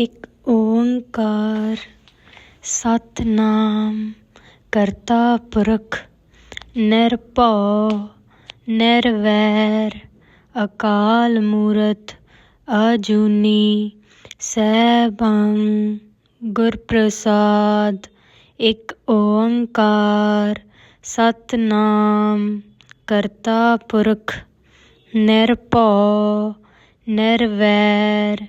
एक ओंकार सतनाम करता पुरख, निरपौ, निरवैर, अकाल मूरत, अजूनी सैभं गुरप्रसाद। एक ओंकार सतनाम करता पुरख, निरपौ, निरवैर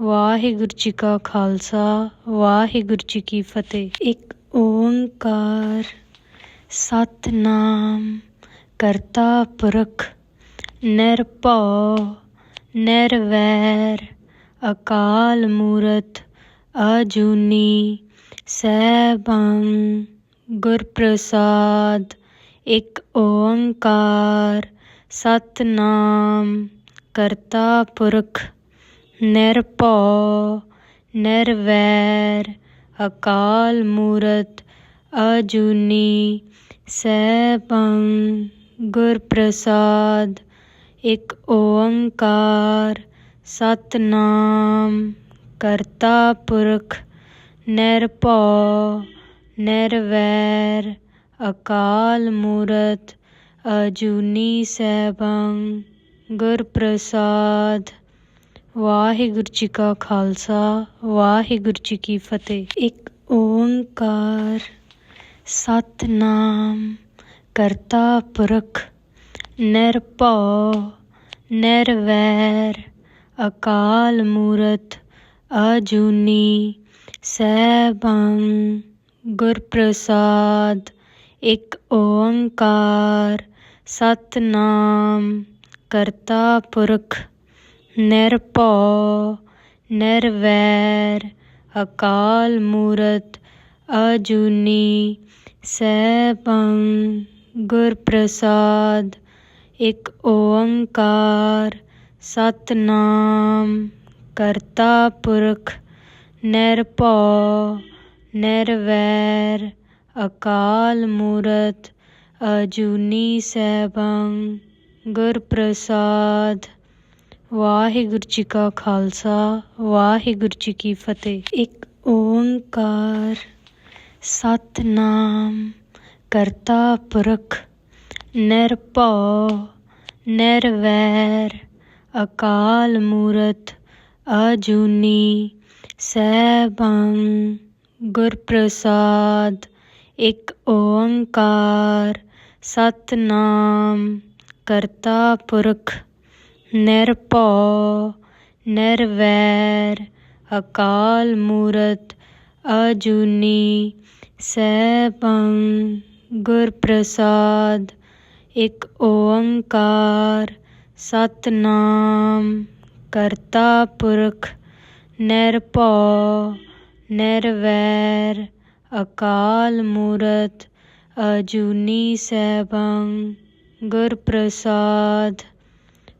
ਵਾਹਿਗੁਰੂ ਜੀ ਕਾ ਖਾਲਸਾ ਵਾਹਿਗੁਰੂ ਜੀ ਕੀ ਫਤਿਹ ਇੱਕ ਓੰਕਾਰ ਸਤਨਾਮ ਕਰਤਾ ਪੁਰਖ ਨਿਰਭਉ ਨਿਰਵੈਰ ਅਕਾਲ ਮੂਰਤ ਅਜੂਨੀ ਸੈਭੰ ਗੁਰ ਪ੍ਰਸਾਦ ਇੱਕ ਓੰਕਾਰ ਸਤਨਾਮ ਕਰਤਾ ਪੁਰਖ निरपौ, निरवैर अकाल मूरत अजूनी सैभंग गुरप्रसाद, एक ओंकार, सतनाम, करता पुरख, निरपौ, निरवैर अकाल मूरत अजूनी सैभंग गुरप्रसाद। ਵਾਹਿਗੁਰੂ ਜੀ ਕਾ ਖਾਲਸਾ ਵਾਹਿਗੁਰੂ ਜੀ ਕੀ ਫਤਿਹ ਇੱਕ ਓੰਕਾਰ ਸਤਨਾਮ ਕਰਤਾ ਪੁਰਖ ਨਿਰਭਉ ਨਿਰਵੈਰ ਅਕਾਲ ਮੂਰਤ ਅਜੂਨੀ ਸੈਭੰ ਗੁਰ ਪ੍ਰਸਾਦ ਇੱਕ ਓੰਕਾਰ ਸਤਨਾਮ ਕਰਤਾ ਪੁਰਖ निरपौ, निर्वैर अकाल मूरत अजूनी सैभंग गुरप्रसाद, एक ओंकार, सतनाम, करता पुरख, निरपौ, निर्वैर अकाल मूरत अजूनी सैभंग गुरप्रसाद। ਵਾਹਿਗੁਰੂ ਜੀ ਕਾ ਖਾਲਸਾ ਵਾਹਿਗੁਰੂ ਜੀ ਕੀ ਫਤਿਹ ਇੱਕ ਓੰਕਾਰ ਸਤਨਾਮ ਕਰਤਾ ਪੁਰਖ ਨਿਰਭਉ ਨਿਰਵੈਰ ਅਕਾਲ ਮੂਰਤ ਅਜੂਨੀ ਸੈਭੰ ਗੁਰ ਪ੍ਰਸਾਦ ਇੱਕ ਓੰਕਾਰ ਸਤਨਾਮ ਕਰਤਾ ਪੁਰਖ निरपौ, निर्वैर अकाल मूरत अजूनी सैभंग गुरप्रसाद, एक ओंकार, सतनाम, करता पुरख, निरपौ, निर्वैर अकाल मूरत अजूनी सैभंग गुरप्रसाद